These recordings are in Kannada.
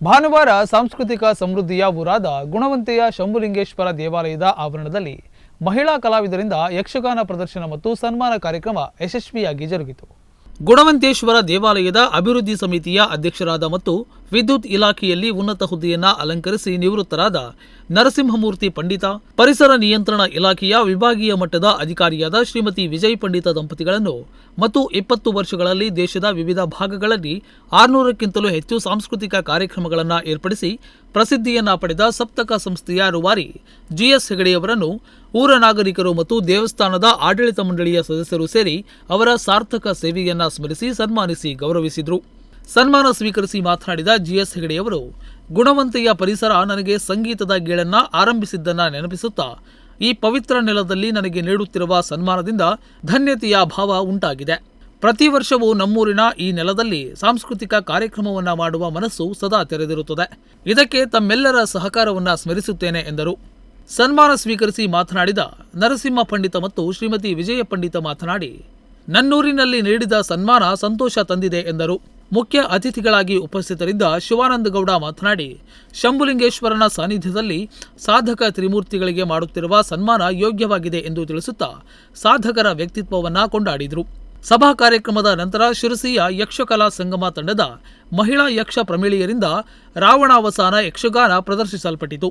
ಭಾನುವಾರ ಸಾಂಸ್ಕೃತಿಕ ಸಮೃದ್ಧಿಯ ಊರಾದ ಗುಣವಂತೆಯ ಶಂಭುಲಿಂಗೇಶ್ವರ ದೇವಾಲಯದ ಆವರಣದಲ್ಲಿ ಮಹಿಳಾ ಕಲಾವಿದರಿಂದ ಯಕ್ಷಗಾನ ಪ್ರದರ್ಶನ ಮತ್ತು ಸನ್ಮಾನ ಕಾರ್ಯಕ್ರಮ ಯಶಸ್ವಿಯಾಗಿ ಜರುಗಿತು. ಗುಣವಂತೇಶ್ವರ ದೇವಾಲಯದ ಅಭಿವೃದ್ಧಿ ಸಮಿತಿಯ ಅಧ್ಯಕ್ಷರಾದ ಮತ್ತು ವಿದ್ಯುತ್ ಇಲಾಖೆಯಲ್ಲಿ ಉನ್ನತ ಹುದ್ದೆಯನ್ನ ಅಲಂಕರಿಸಿ ನಿವೃತ್ತರಾದ ನರಸಿಂಹಮೂರ್ತಿ ಪಂಡಿತ, ಪರಿಸರ ನಿಯಂತ್ರಣ ಇಲಾಖೆಯ ವಿಭಾಗೀಯ ಮಟ್ಟದ ಅಧಿಕಾರಿಯಾದ ಶ್ರೀಮತಿ ವಿಜಯ್ ಪಂಡಿತ ದಂಪತಿಗಳನ್ನು ಮತ್ತು ಇಪ್ಪತ್ತು ವರ್ಷಗಳಲ್ಲಿ ದೇಶದ ವಿವಿಧ ಭಾಗಗಳಲ್ಲಿ ಆರುನೂರಕ್ಕಿಂತಲೂ ಹೆಚ್ಚು ಸಾಂಸ್ಕೃತಿಕ ಕಾರ್ಯಕ್ರಮಗಳನ್ನು ಏರ್ಪಡಿಸಿ ಪ್ರಸಿದ್ಧಿಯನ್ನ ಪಡೆದ ಸಪ್ತಕ ಸಂಸ್ಥೆಯ ರೂವಾರಿ ಜಿಎಸ್ ಹೆಗಡೆಯವರನ್ನು ಊರ ನಾಗರಿಕರು ಮತ್ತು ದೇವಸ್ಥಾನದ ಆಡಳಿತ ಮಂಡಳಿಯ ಸದಸ್ಯರು ಸೇರಿ ಅವರ ಸಾರ್ಥಕ ಸೇವೆಯನ್ನ ಸ್ಮರಿಸಿ ಸನ್ಮಾನಿಸಿ ಗೌರವಿಸಿದರು. ಸನ್ಮಾನ ಸ್ವೀಕರಿಸಿ ಮಾತನಾಡಿದ ಜಿಎಸ್ ಹೆಗಡೆಯವರು, ಗುಣವಂತೆಯ ಪರಿಸರ ನನಗೆ ಸಂಗೀತದ ಗೀಳನ್ನ ಆರಂಭಿಸಿದ್ದನ್ನ ನೆನಪಿಸುತ್ತಾ, ಈ ಪವಿತ್ರ ನೆಲದಲ್ಲಿ ನನಗೆ ನೀಡುತ್ತಿರುವ ಸನ್ಮಾನದಿಂದ ಧನ್ಯತೆಯ ಭಾವ ಉಂಟಾಗಿದೆ. ಪ್ರತಿ ವರ್ಷವೂ ನಮ್ಮೂರಿನ ಈ ನೆಲದಲ್ಲಿ ಸಾಂಸ್ಕೃತಿಕ ಕಾರ್ಯಕ್ರಮವನ್ನ ಮಾಡುವ ಮನಸ್ಸು ಸದಾ ತೆರೆದಿರುತ್ತದೆ. ಇದಕ್ಕೆ ತಮ್ಮೆಲ್ಲರ ಸಹಕಾರವನ್ನ ಸ್ಮರಿಸುತ್ತೇನೆ ಎಂದರು. ಸನ್ಮಾನ ಸ್ವೀಕರಿಸಿ ಮಾತನಾಡಿದ ನರಸಿಂಹ ಪಂಡಿತ ಮತ್ತು ಶ್ರೀಮತಿ ವಿಜಯ ಪಂಡಿತ ಮಾತನಾಡಿ, ನನ್ನೂರಿನಲ್ಲಿ ನೀಡಿದ ಸನ್ಮಾನ ಸಂತೋಷ ತಂದಿದೆ ಎಂದರು. ಮುಖ್ಯ ಅತಿಥಿಗಳಾಗಿ ಉಪಸ್ಥಿತರಿದ್ದ ಶಿವಾನಂದ ಗೌಡ ಮಾತನಾಡಿ, ಶಂಭುಲಿಂಗೇಶ್ವರನ ಸಾನ್ನಿಧ್ಯದಲ್ಲಿ ಸಾಧಕ ತ್ರಿಮೂರ್ತಿಗಳಿಗೆ ಮಾಡುತ್ತಿರುವ ಸನ್ಮಾನ ಯೋಗ್ಯವಾಗಿದೆ ಎಂದು ತಿಳಿಸುತ್ತಾ ಸಾಧಕರ ವ್ಯಕ್ತಿತ್ವವನ್ನು ಕೊಂಡಾಡಿದರು. ಸಭಾ ಕಾರ್ಯಕ್ರಮದ ನಂತರ ಶಿರಸಿಯ ಯಕ್ಷಕಲಾ ಸಂಗಮ ತಂಡದ ಮಹಿಳಾ ಯಕ್ಷ ಪ್ರಮಿಳಿಯರಿಂದ ರಾವಣಾವಸಾನ ಯಕ್ಷಗಾನ ಪ್ರದರ್ಶಿಸಲ್ಪಟ್ಟಿತು.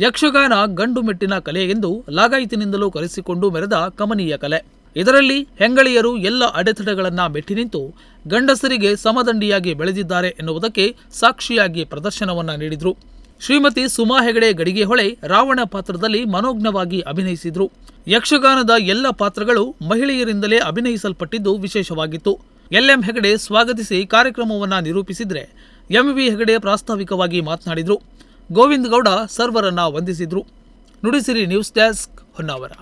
ಯಕ್ಷಗಾನ ಗಂಡು ಮೆಟ್ಟಿನ ಕಲೆ ಎಂದು ಲಾಗಾಯಿತಿನಿಂದಲೂ ಕರೆಸಿಕೊಂಡು ಮೆರೆದ ಕಮನೀಯ ಕಲೆ. ಇದರಲ್ಲಿ ಹೆಂಗಳಿಯರು ಎಲ್ಲ ಅಡೆತಡೆಗಳನ್ನ ಮೆಟ್ಟಿ ನಿಂತು ಗಂಡಸರಿಗೆ ಸಮದಂಡಿಯಾಗಿ ಬೆಳೆದಿದ್ದಾರೆ ಎನ್ನುವುದಕ್ಕೆ ಸಾಕ್ಷಿಯಾಗಿ ಪ್ರದರ್ಶನವನ್ನ ನೀಡಿದ್ರು. ಶ್ರೀಮತಿ ಸುಮಾ ಹೆಗಡೆ ಗಡಿಗೆ ಹೊಳೆ ರಾವಣ ಪಾತ್ರದಲ್ಲಿ ಮನೋಜ್ಞವಾಗಿ ಅಭಿನಯಿಸಿದ್ರು. ಯಕ್ಷಗಾನದ ಎಲ್ಲ ಪಾತ್ರಗಳು ಮಹಿಳೆಯರಿಂದಲೇ ಅಭಿನಯಿಸಲ್ಪಟ್ಟಿದ್ದು ವಿಶೇಷವಾಗಿತ್ತು. ಎಲ್ಎಂ ಹೆಗಡೆ ಸ್ವಾಗತಿಸಿ ಕಾರ್ಯಕ್ರಮವನ್ನ ನಿರೂಪಿಸಿದ್ರೆ ಎಂವಿ ಹೆಗಡೆ ಪ್ರಾಸ್ತಾವಿಕವಾಗಿ ಮಾತನಾಡಿದರು. ಗೋವಿಂದ ಗೌಡ ಸರ್ವರನ್ನು ವಂದಿಸಿದರು. Nudisiri news desk Honnavar.